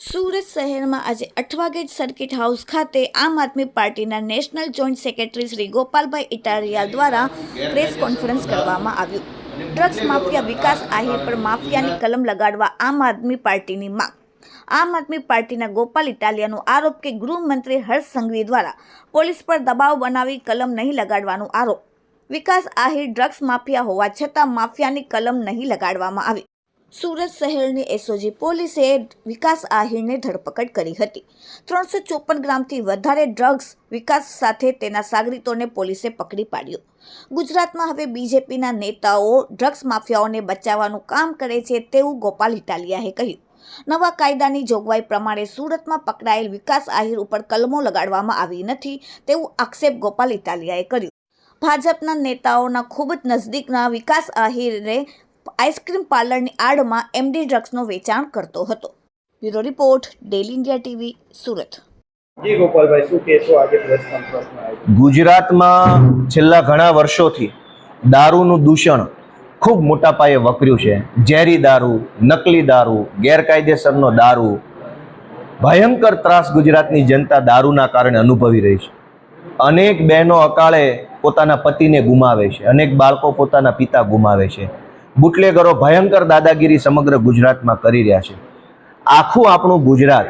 સુરત શહેરમાં આજે Athwagate circuit house ખાતે આમ આદમી પાર્ટીના national joint secretary Shri Gopalbhai Italia દ્વારા પ્રેસ કોન્ફરન્સ કરવામાં આવ્યું. ડ્રગ્સ માફિયા વિકાસ આહિર પર માફિયાની કલમ લગાડવા આમ આદમી પાર્ટીની માંગ. આમ આદમી પાર્ટીના ગોપાલ ઇટાલિયાનો આરોપ કે ગૃહમંત્રી હર્ષ સંઘવી દ્વારા પોલીસ પર દબાવ બનાવી કલમ નહીં લગાડવાનો આરોપ. વિકાસ આહિર ડ્રગ્સ માફિયા હોવા છતાં માફિયાની કલમ નહીં લગાડવામાં આવી. સુરત શહેરની એસઓજી પોલીસે વિકાસ આહિરને ધરપકડ કરી હતી. ત્રણસો ચોપન ગ્રામથી વધારે ડ્રગ્સ વિકાસ સાથે તેના સાગરીતોને પોલીસે પકડી પાડ્યો. ગુજરાતમાં હવે બીજેપીના નેતાઓ ડ્રગ્સ માફિયાઓને બચાવવાનું કામ કરે છે તેવું ગોપાલ ઇટાલિયાએ કહ્યું. નવા કાયદાની જોગવાઈ પ્રમાણે સુરતમાં પકડાયેલ વિકાસ આહિર ઉપર કલમો લગાડવામાં આવી નથી તેવું આક્ષેપ ગોપાલ ઇટાલિયાએ કર્યું. ભાજપના નેતાઓના ખૂબ જ નજદીકના વિકાસ આહિરે આઈસ્ક્રીમ પાર્લરની આડમાં એમડી ડ્રગ્સનું વેચાણ કરતો હતો. Bureau report daily India TV Surat. ગુજરાતમાં છેલ્લા ઘણા વર્ષોથી દારૂનું દૂષણ ખૂબ મોટા પાયે વકર્યું છે. ઝેરી દારૂ નકલી દારૂ ગેરકાયદેસરનો દારૂ. ભયંકર ત્રાસ ગુજરાતની જનતા દારૂના કારણે અનુભવી રહી છે. અનેક બહેનો અકાળે પોતાના પતિને ગુમાવે છે. અનેક બાળકો પોતાના પિતા ગુમાવે છે. બુટલેગરો ભયંકર દાદાગીરી સમગ્ર ગુજરાતમાં કરી રહ્યા છે. આખું આપણું ગુજરાત,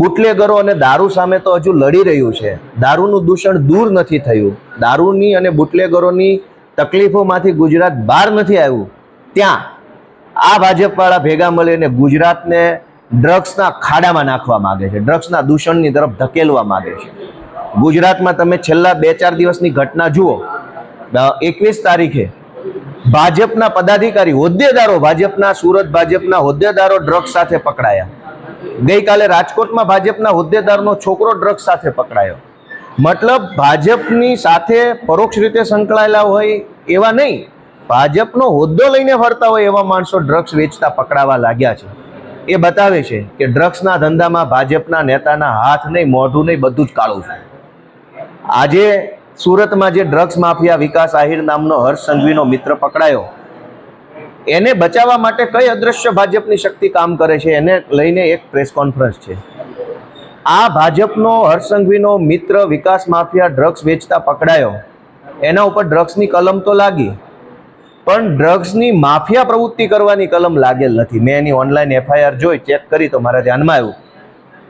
બુટલેગરો અને દારૂ સામે તો હજુ લડી રહ્યું છે. દારૂનું દૂષણ દૂર નથી થયું. દારૂની અને બુટલેગરોની તકલીફોમાંથી ગુજરાત બહાર નથી આવ્યું. ત્યાં આ ભાજપવાળા ભેગા મળીને ગુજરાતને ડ્રગ્સના ખાડામાં નાખવા માગે છે. ડ્રગ્સના દૂષણની તરફ ધકેલવા માગે છે. ગુજરાતમાં તમે છેલ્લા બે ચાર દિવસની ઘટના જુઓ. એકવીસ તારીખે ભાજપના પદાધિકારી, હોદ્દેદારો ભાજપના, સુરત ભાજપના હોદ્દેદારો ડ્રગ્સ સાથે પકડાયા. ગઈકાલે રાજકોટમાં ભાજપના હોદ્દેદારનો છોકરો ડ્રગ્સ સાથે પકડાયો. મતલબ ભાજપની સાથે પરોક્ષ રીતે સંકળાયેલા હોય એવા નહીં. ભાજપનો હોદ્દો લઈને ફરતા હોય એવા માણસો ડ્રગ્સ વેચતા પકડાવા લાગ્યા છે. એ બતાવે છે કે ડ્રગ્સના ધંધામાં ભાજપના નેતાના હાથ નહીં, મોઢું નહીં, બધું જ કાળું છે. આજે સુરતમાં જે ડ્રગ્સ માફિયા વિકાસ આહિર નામનો હર્ષ સંઘવીનો મિત્ર પકડાયો, એને બચાવવા માટે કઈ અદ્રશ્ય ભાજપની શક્તિ કામ કરે છે એને લઈને એક પ્રેસ કોન્ફરન્સ છે. આ ભાજપનો હર્ષ સંઘવીનો મિત્ર વિકાસ માફિયા ડ્રગ્સ વેચતા પકડાયો, એના ઉપર ડ્રગ્સની કલમ તો લાગી, પણ ડ્રગ્સની માફિયા પ્રવૃત્તિ કરવાની કલમ લાગેલ નથી. મેં એની ઓનલાઈન એફઆઈઆર જોઈ, ચેક કરી તો મારા ધ્યાનમાં આવ્યું.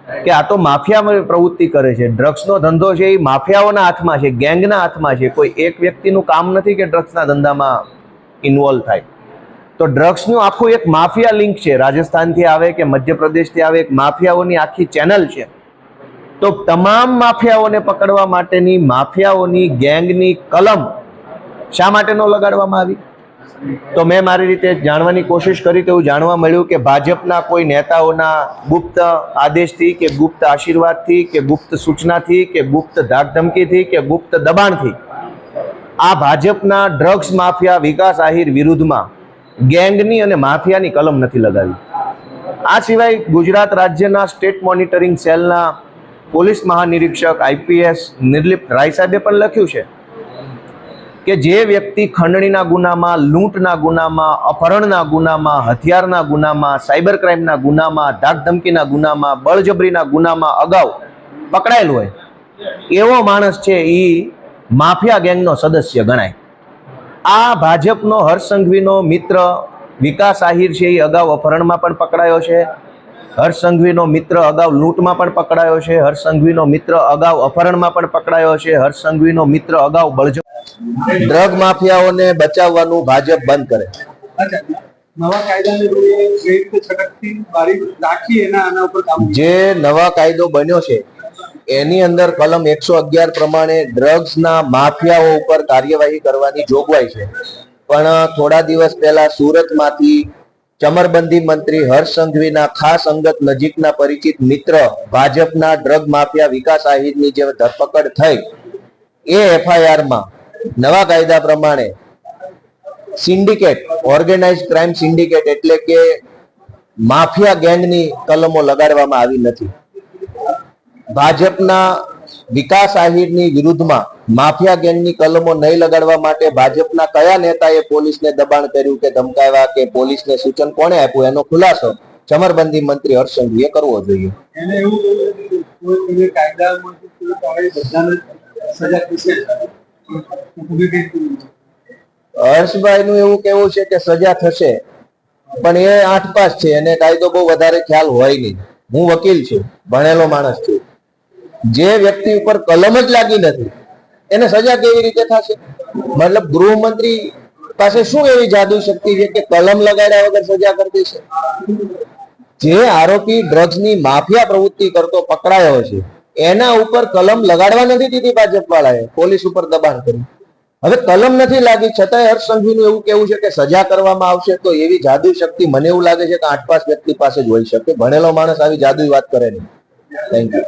કે આ તો માફિયા પ્રવૃત્તિ કરે છે. ડ્રગ્સનો ધંધો છે એ માફિયાઓના હાથમાં છે, ગેંગના હાથમાં છે. કોઈ એક વ્યક્તિનું કામ નથી કે ડ્રગ્સના ધંધામાં ઇન્વોલ્વ થાય. તો ડ્રગ્સનું આખું એક માફિયા લિંક છે. રાજસ્થાનથી આવે કે મધ્યપ્રદેશથી આવે, એક માફિયાઓની આખી ચેનલ છે. તો તમામ માફિયાઓને પકડવા માટેની માફિયાઓની ગેંગની કલમ શા માટે ન લગાડવામાં આવી? તો મેં મારી રીતે જાણવાની કોશિશ કરી તો એવું જાણવા મળ્યું કે ભાજપના કોઈ નેતાઓના ગુપ્ત આદેશથી કે ગુપ્ત આશીર્વાદથી કે ગુપ્ત સૂચનાથી કે ગુપ્ત ધાકધમકીથી કે ગુપ્ત દબાણથી આ ભાજપના ડ્રગ્સ માફિયા વિકાસ આહિર વિરુદ્ધમાં ગેંગની અને માફિયાની કલમ નથી લગાવી. આ સિવાય ગુજરાત રાજ્યના સ્ટેટ મોનિટરિંગ સેલના પોલીસ મહાનિરીક્ષક આઈપીએસ નિર્લિપ્ત રાય સાહેબે પણ લખ્યું છે કે જે વ્યક્તિ ખંડણીના ગુનામાં, લૂંટના ગુનામાં, અપહરણના ગુનામાં, હથિયારના ગુનામાં, સાયબર ક્રાઇમના ગુનામાં, ધાકધમકીના ગુનામાં, બળજબરીના ગુનામાં અગાઉ પકડાયેલ હોય, એવો માણસ છે એ માફિયા ગેંગનો સદસ્ય ગણાય. આ ભાજપનો હર્ષસંઘવીનો મિત્ર વિકાસ આહિર છે એ અગાઉ અપહરણમાં પણ પકડાયો છે. હર્ષસંઘવીનો મિત્ર અગાઉ લૂંટમાં પણ પકડાયો છે. હર્ષસંઘવીનો મિત્ર અગાઉ અપહરણમાં પણ પકડાયો છે. હર્ષસંઘવીનો મિત્ર અગાઉ બળજબ ડ્રગ માફિયાઓને બચાવવાનું ભાજપ બંધ કરે. જે નવા કાયદો બન્યો છે એની અંદર કલમ એકસો અગિયાર પ્રમાણે ડ્રગ્સના માફિયાઓ ઉપર કાર્યવાહી કરવાની જોગવાઈ છે. પણ થોડા દિવસ પહેલા સુરતમાંથી ચમરબંધી મંત્રી હર્ષ સંઘવીના ખાસ અંગત નજીકના પરિચિત મિત્ર ભાજપના ડ્રગ માફિયા વિકાસ આહિરની જે ધરપકડ થઈ એ એફઆઈઆરમાં નવા કાયદા પ્રમાણે સિન્ડિકેટ ઓર્ગેનાઇઝ ક્રાઇમ સિન્ડિકેટ એટલે કે માફિયા ગેંગની કલમો લગાડવામાં આવી નથી. ભાજપના વિકાસ આહિરની વિરુદ્ધમાં માફિયા ગેંગની કલમો નહીં લગાડવા માટે ભાજપના કયા નેતાએ પોલીસને દબાણ કર્યું કે ધમકાવ્યા કે પોલીસને સૂચન કોણે આપ્યું? એનો ખુલાસો ચમરબંધી મંત્રી હર્ષ સંઘવીએ કરવો જોઈએ. એને હર્ષભાઈ નું એવું કેવું છે કે સજા થશે, પણ એ આઠ પાસ છે, એને કાયદો બહુ વધારે ખ્યાલ હોય નહીં. હું વકીલ છું, ભણેલો માણસ છું. જે વ્યક્તિ ઉપર કલમ જ લાગી નથી, એને સજા કેવી રીતે થશે? મતલબ ગૃહમંત્રી પાસે શું એવી જાદુ શક્તિ છે કે કલમ લગાડ્યા વગર સજા કરી દેશે? જે આરોપી ડ્રગ્સની માફિયા પ્રવૃત્તિ કરતો પકડાયો છે એના ઉપર કલમ લગાડવા નથી દીધી ભાજપ વાળાએ પોલીસ ઉપર દબાણ કર્યું હવે કલમ નથી લાગી, છતાંય હર્ષ સંઘવીનું એવું કેવું છે કે સજા કરવામાં આવશે તો એવી જાદુ શક્તિ મને એવું લાગે છે કે આઠ પાંચ વ્યક્તિ પાસે જ હોઈ શકે. ભણેલો માણસ આવી જાદુ વાત કરે નહીં. Thank you